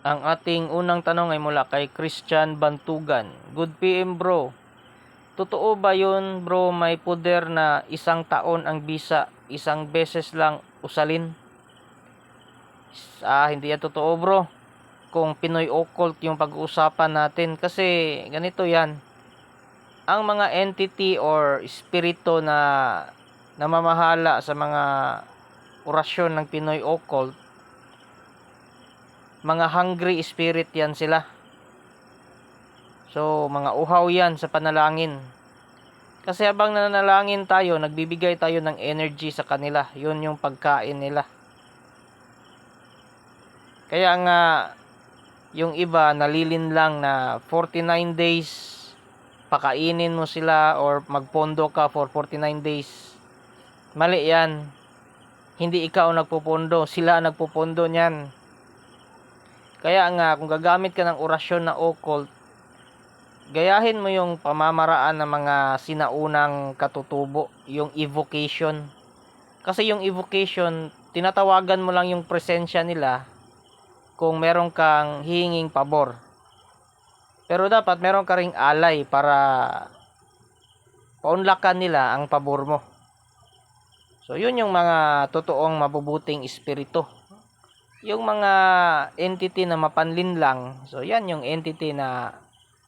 Ang ating unang tanong ay mula kay Christian Bantugan. Good PM bro. Totoo ba yun bro may puder na isang taon ang bisa, isang beses lang usalin? Ah, hindi yan totoo bro. Kung Pinoy occult yung pag-uusapan natin kasi ganito yan. Ang mga entity or espiritu na namamahala sa mga orasyon ng Pinoy occult mga hungry spirit yan sila. So, mga uhaw yan sa panalangin. Kasi habang nanalangin tayo, nagbibigay tayo ng energy sa kanila. Yun yung pagkain nila. Kaya nga, yung iba nalilin lang na 49 days, pakainin mo sila or magpondo ka for 49 days. Mali yan. Hindi ikaw nagpupondo, sila nagpupondo niyan. Kaya nga, kung gagamit ka ng orasyon na occult, gayahin mo yung pamamaraan ng mga sinaunang katutubo, yung evocation. Kasi yung evocation, tinatawagan mo lang yung presensya nila kung meron kang hinging pabor. Pero dapat meron ka ring alay para paunlakan nila ang pabor mo. So, yun yung mga totoong mabubuting espiritu yung mga entity na mapanlin lang, so yan yung entity na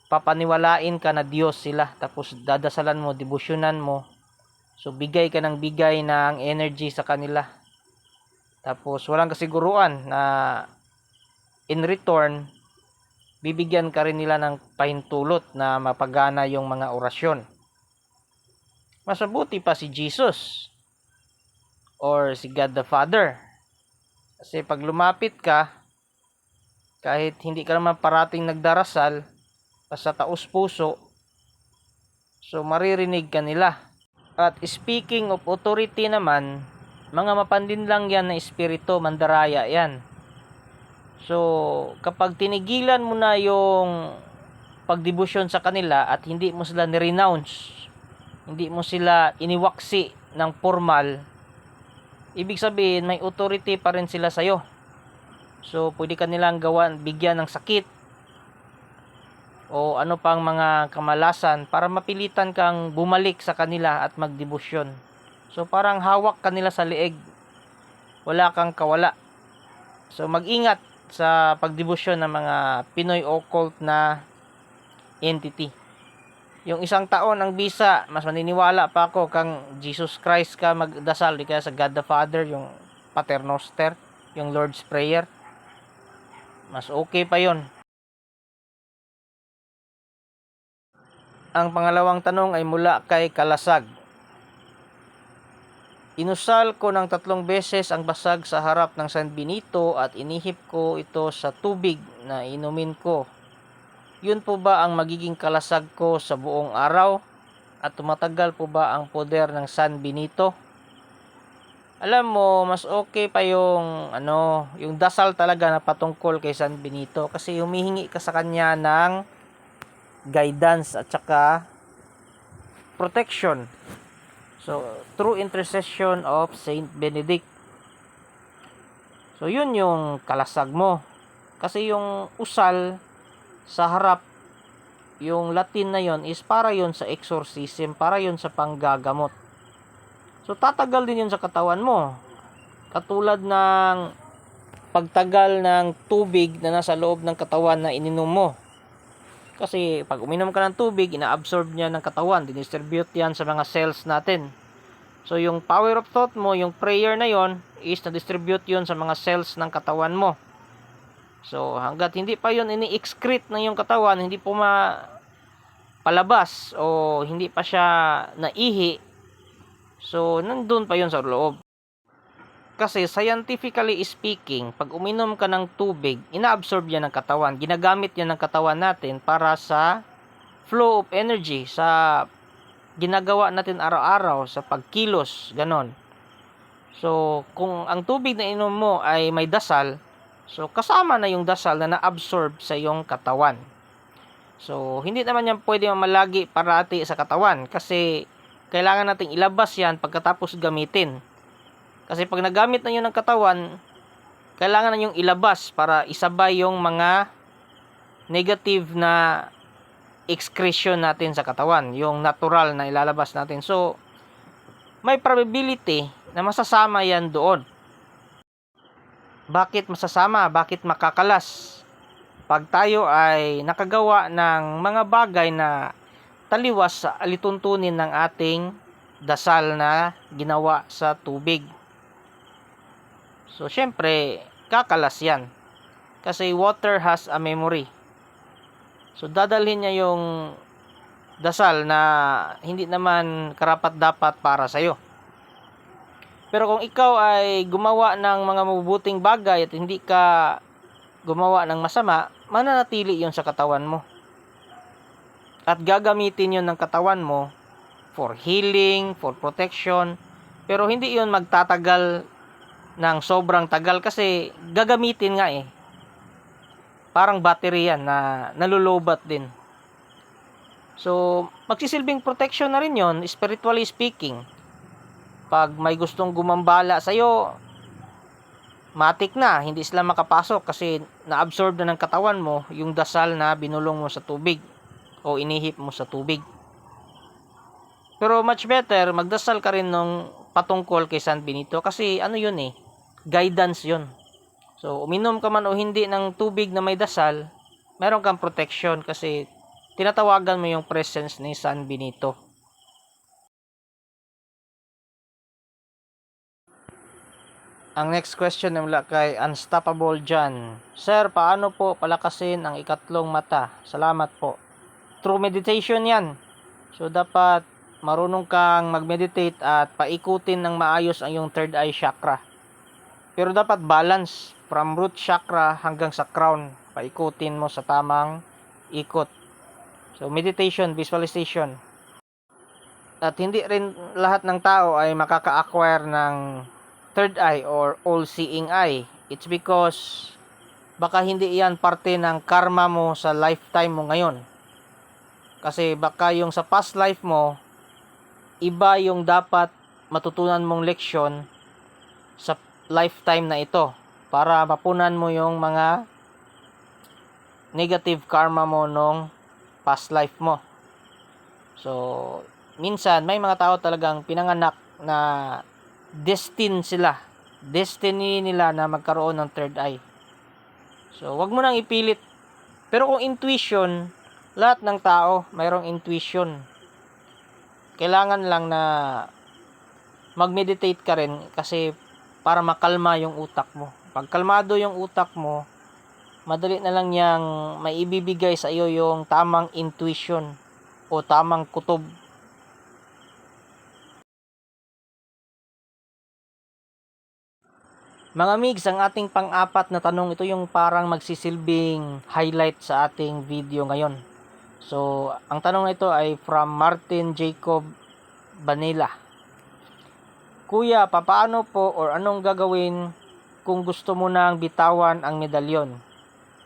papaniwalain ka na Diyos sila, tapos dadasalan mo, debosyonan mo, so bigay ka ng bigay ng energy sa kanila. Tapos walang kasiguruan na in return, bibigyan ka rin nila ng pahintulot na mapagana yung mga orasyon. Mas mabuti pa si Jesus or si God the Father kasi pag lumapit ka, kahit hindi ka naman parating nagdarasal, basta taos puso, so maririnig ka nila. At speaking of authority naman, mga mapandin lang yan na espiritu, mandaraya yan. So, kapag tinigilan mo na yung pagdebosyon sa kanila at hindi mo sila nirenounce, hindi mo sila iniwaksi ng formal, ibig sabihin may authority pa rin sila sa'yo. So, pwede ka nilang gawan, bigyan ng sakit o ano pang mga kamalasan para mapilitan kang bumalik sa kanila at magdebosyon. So, parang hawak kanila sa leeg. Wala kang kawala. So, mag-ingat sa pagdebosyon ng mga Pinoy occult na entity yung isang taon ang bisa, mas maniniwala pa ako kang Jesus Christ ka magdasal di kaya sa God the Father, yung Paternoster, yung Lord's Prayer. Mas okay pa yon. Ang pangalawang tanong ay mula kay Kalasag. Inusal ko ng tatlong beses ang basag sa harap ng San Benito at inihip ko ito sa tubig na inumin ko yun po ba ang magiging kalasag ko sa buong araw? At tumatagal po ba ang poder ng San Benito? Alam mo, mas okay pa yung ano, yung dasal talaga na patungkol kay San Benito kasi humihingi ka sa kanya ng guidance at saka protection. So, through intercession of Saint Benedict. So, yun yung kalasag mo. Kasi yung usal, sa harap yung Latin na yon is para yon sa exorcism, para yon sa panggagamot. So tatagal din yun sa katawan mo. Katulad ng pagtagal ng tubig na nasa loob ng katawan na ininom mo. Kasi pag uminom ka ng tubig, ina-absorb niya ng katawan, dinistribute yan sa mga cells natin. So yung power of thought mo, yung prayer na yon is na-distribute yun sa mga cells ng katawan mo. So hanggat hindi pa yon ini-excrete ng yung katawan, hindi po ma palabas o hindi pa siya naihi, so nandun pa yon sa loob. Kasi scientifically speaking, pag uminom ka ng tubig, inaabsorb yan ng katawan. Ginagamit yan ng katawan natin para sa flow of energy, sa ginagawa natin araw-araw, sa pagkilos, ganon. So, kung ang tubig na inom mo ay may dasal, so kasama na yung dasal na na-absorb sa iyong katawan. So, hindi naman yan pwede malagi parati sa katawan kasi kailangan nating ilabas yan pagkatapos gamitin. Kasi pag nagamit na yun ng katawan, kailangan na yung ilabas para isabay yung mga negative na excretion natin sa katawan, yung natural na ilalabas natin. So, may probability na masasama yan doon. Bakit masasama? Bakit makakalas? Pag tayo ay nakagawa ng mga bagay na taliwas sa alituntunin ng ating dasal na ginawa sa tubig. So, syempre, kakalas yan. Kasi water has a memory. So, dadalhin niya yung dasal na hindi naman karapat dapat para sa'yo. Pero kung ikaw ay gumawa ng mga mabubuting bagay at hindi ka gumawa ng masama, mananatili yon sa katawan mo. At gagamitin yon ng katawan mo for healing, for protection, pero hindi yon magtatagal ng sobrang tagal kasi gagamitin nga eh. Parang battery yan na nalulobat din. So, magsisilbing protection na rin yon spiritually speaking. Pag may gustong gumambala sa'yo, matik na, hindi sila makapasok kasi na-absorb na ng katawan mo yung dasal na binulong mo sa tubig o inihip mo sa tubig. Pero much better, magdasal ka rin nung patungkol kay San Benito kasi ano yun eh, guidance yun. So, uminom ka man o hindi ng tubig na may dasal, meron kang protection kasi tinatawagan mo yung presence ni San Benito. Ang next question mula kay Unstoppable John. Sir, paano po palakasin ang ikatlong mata? Salamat po. True meditation yan. So, dapat marunong kang mag-meditate at paikutin ng maayos ang iyong third eye chakra. Pero dapat balance from root chakra hanggang sa crown. Paikutin mo sa tamang ikot. So, meditation, visualization. At hindi rin lahat ng tao ay makaka-acquire ng third eye or all-seeing eye. It's because baka hindi yan parte ng karma mo sa lifetime mo ngayon. Kasi baka yung sa past life mo, iba yung dapat matutunan mong leksyon sa lifetime na ito para mapunan mo yung mga negative karma mo nung past life mo. So, minsan may mga tao talagang pinanganak na destined sila. Destiny nila na magkaroon ng third eye. So, wag mo nang ipilit. Pero kung intuition, lahat ng tao mayroong intuition. Kailangan lang na mag-meditate ka rin kasi para makalma yung utak mo. Pag kalmado yung utak mo, madali na lang niyang maibibigay sa iyo yung tamang intuition o tamang kutob Mga migs, ang ating pang-apat na tanong, ito yung parang magsisilbing highlight sa ating video ngayon. So, ang tanong ito ay from Martin Jacob Vanilla. Kuya, papaano po or anong gagawin kung gusto mo nang bitawan ang medalyon?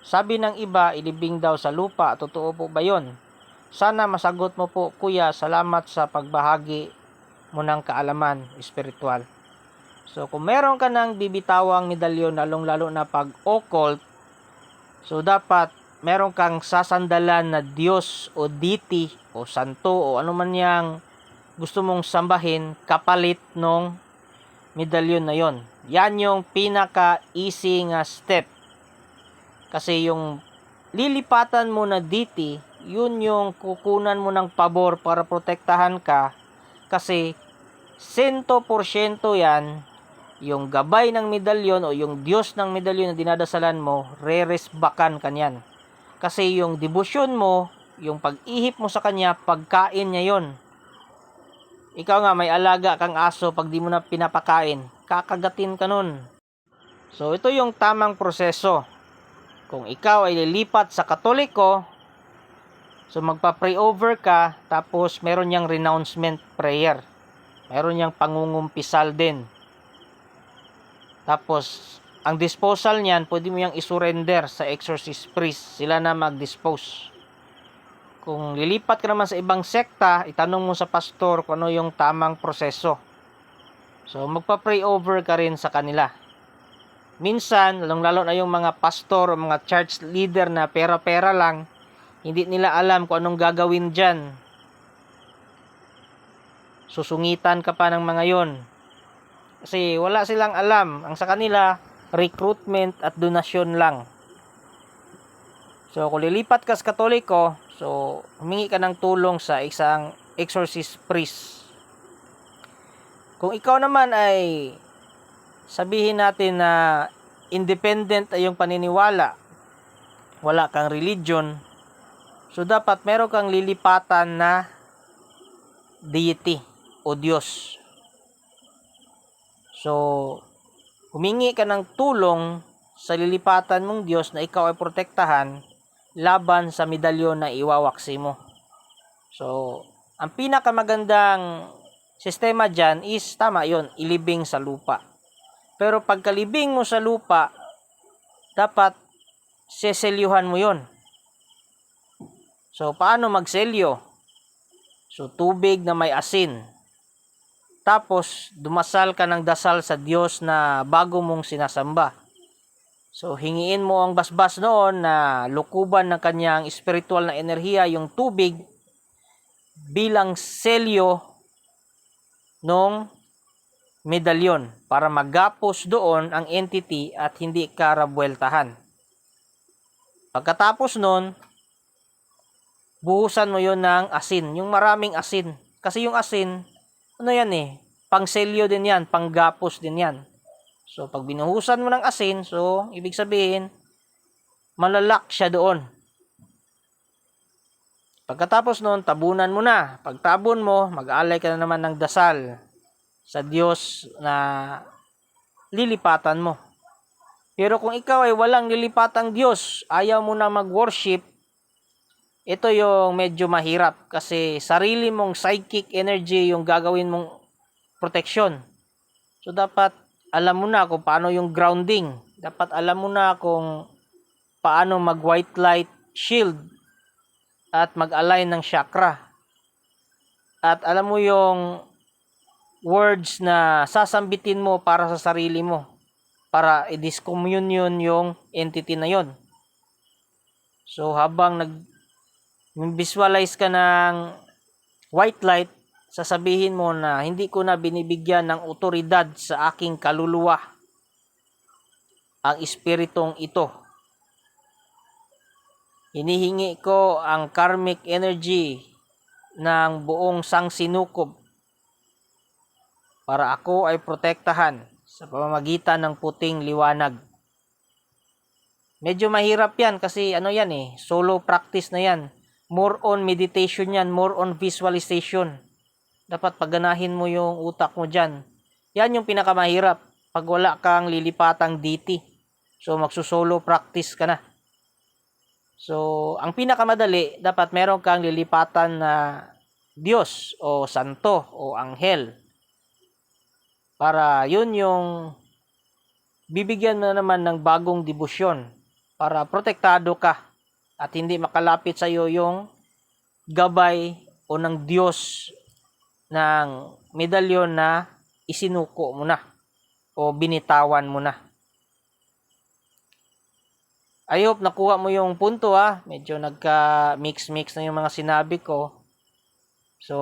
Sabi ng iba, ilibing daw sa lupa. Totoo po ba yon? Sana masagot mo po, kuya. Salamat sa pagbahagi mo ng kaalaman espiritual. So, kung meron ka ng bibitawang medalyon, lalong-lalo na pag occult, so dapat meron kang sasandalan na Diyos o deity o santo o ano man yang gusto mong sambahin kapalit nung medalyon na yon. Yan yung pinaka-easy nga step. Kasi yung lilipatan mo na deity, yun yung kukunan mo ng pabor para protektahan ka kasi 100% yan yung gabay ng medalyon o yung Diyos ng medalyon na dinadasalan mo, re-resbakan kanyan. Kasi yung debosyon mo, yung pag-ihip mo sa kanya, pagkain niya yon. Ikaw nga, may alaga kang aso, pag di mo na pinapakain, kakagatin ka nun. So, ito yung tamang proseso. Kung ikaw ay lilipat sa katoliko, so magpa-pray over ka, tapos meron niyang renouncement prayer. Meron niyang pangungumpisal din. Tapos, ang disposal niyan, pwede mo yang isurrender sa exorcist priest. Sila na mag-dispose. Kung lilipat ka naman sa ibang sekta, itanong mo sa pastor kung ano yung tamang proseso. So, magpa-pray over ka rin sa kanila. Minsan, lalong-lalo na yung mga pastor o mga church leader na pera-pera lang, hindi nila alam kung anong gagawin dyan. Susungitan ka pa ng mga yon. Kasi wala silang alam. Ang sa kanila, recruitment at donasyon lang. So, kung lilipat ka sa katoliko, so, humingi ka ng tulong sa isang exorcist priest. Kung ikaw naman ay sabihin natin na independent ay yung paniniwala, wala kang religion, so dapat meron kang lilipatan na deity o Diyos. So, humingi ka ng tulong sa lilipatan mong Diyos na ikaw ay protektahan laban sa medalyon na iwawaksi mo. So, ang pinakamagandang sistema dyan is, tama yon ilibing sa lupa. Pero pagkalibing mo sa lupa, dapat seselyuhan mo yon. So, paano magselyo? So, tubig na may asin. Tapos, dumasal ka ng dasal sa Diyos na bago mong sinasamba. So, hingiin mo ang basbas noon na lukuban ng kanyang spiritual na enerhiya, yung tubig, bilang selyo nung medalyon para magapos doon ang entity at hindi karabweltahan. Pagkatapos nun, buhusan mo yon ng asin, yung maraming asin. Kasi yung asin, ano yan eh, pangselyo din yan, panggapos din yan. So, pag binuhusan mo ng asin, so, ibig sabihin, malalak siya doon. Pagkatapos noon, tabunan mo na. Pagtabon mo, mag-alay ka na naman ng dasal sa Diyos na lilipatan mo. Pero kung ikaw ay walang lilipatang Diyos, ayaw mo na mag-worship, ito yung medyo mahirap kasi sarili mong psychic energy yung gagawin mong protection. So dapat alam mo na kung paano yung grounding. Dapat alam mo na kung paano mag white light shield at mag-align ng chakra. At alam mo yung words na sasambitin mo para sa sarili mo para i-discommunion yung entity na yon. So habang nag visualize ka ng white light, sasabihin mo na hindi ko na binibigyan ng otoridad sa aking kaluluwa ang espiritong ito. Hinihingi ko ang karmic energy ng buong sangsinukob para ako ay protektahan sa pamamagitan ng puting liwanag. Medyo mahirap yan kasi ano yan eh, solo practice na yan. More on meditation yan, more on visualization. Dapat pagganahin mo yung utak mo dyan. Yan yung pinakamahirap pag wala kang lilipatang DT. So magsusolo practice ka na. So, ang pinakamadali, dapat meron kang lilipatan na Diyos o Santo o Anghel. Para yun yung bibigyan mo na naman ng bagong debosyon para protektado ka at hindi makalapit sa iyo yung gabay o ng Diyos ng medalyon na isinuko mo na o binitawan mo na. I hope nakuha mo yung punto ha. Medyo nagka-mix-mix na yung mga sinabi ko. So,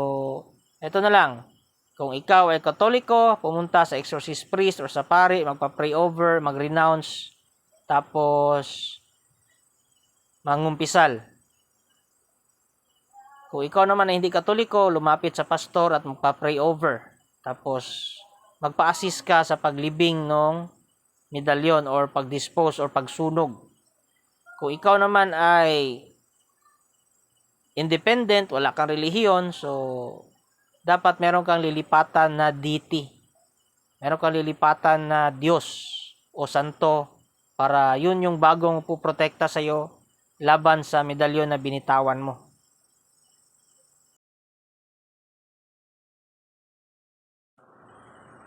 eto na lang. Kung ikaw ay katoliko, pumunta sa exorcist priest or sa pari, magpa-pray over, mag-renounce, tapos mangumpisal. Kung ikaw naman na hindi katoliko, lumapit sa pastor at magpa-pray over. Tapos, magpa-assist ka sa paglibing ng medalyon or pag-dispose or pagsunog. Kung ikaw naman ay independent, wala kang relihiyon, so dapat meron kang lilipatan na deity. Meron kang lilipatan na Diyos o Santo para yun yung bagong puprotekta sa'yo laban sa medalyon na binitawan mo.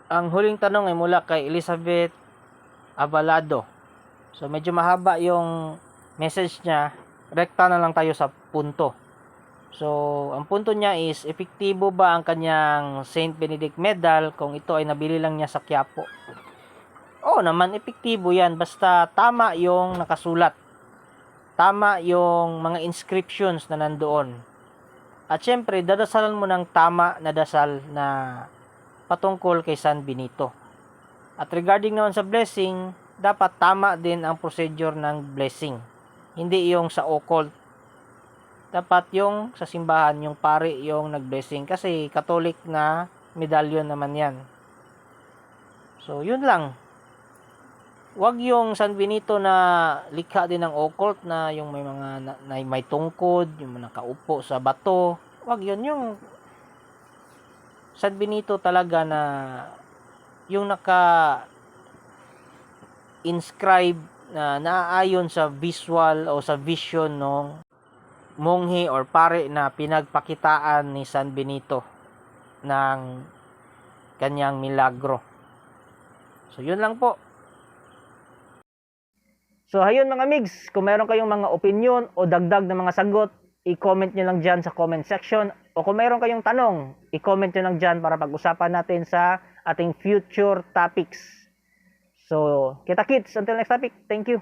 Ang huling tanong ay mula kay Elizabeth Abalado. So medyo mahaba yung message niya. Rekta na lang tayo sa punto. So, ang punto niya is, epektibo ba ang kanyang Saint Benedict Medal kung ito ay nabili lang niya sa Quiapo? Oo naman, epektibo yan. Basta tama yung nakasulat. Tama yung mga inscriptions na nandoon. At syempre, dadasalan mo ng tama na dasal na patungkol kay San Benito. At regarding naman sa blessing, dapat tama din ang procedure ng blessing. Hindi yung sa occult dapat yung sa simbahan, yung pare yung nag-blessing. Kasi Catholic na medalyon naman yan. So, yun lang. Huwag yung San Benito na likha din ng occult na yung may mga na, na may tungkod, yung nakaupo sa bato. Huwag yun. Yung San Benito talaga na yung naka inscribe na naaayon sa visual o sa vision ng monghe or pare na pinagpakitaan ni San Benito ng kanyang milagro. So, yun lang po. So, ayun mga migs, kung meron kayong mga opinion o dagdag na mga sagot, i-comment nyo lang dyan sa comment section. O kung meron kayong tanong, i-comment nyo lang dyan para pag-usapan natin sa ating future topics. So, kita kits, until next topic, thank you.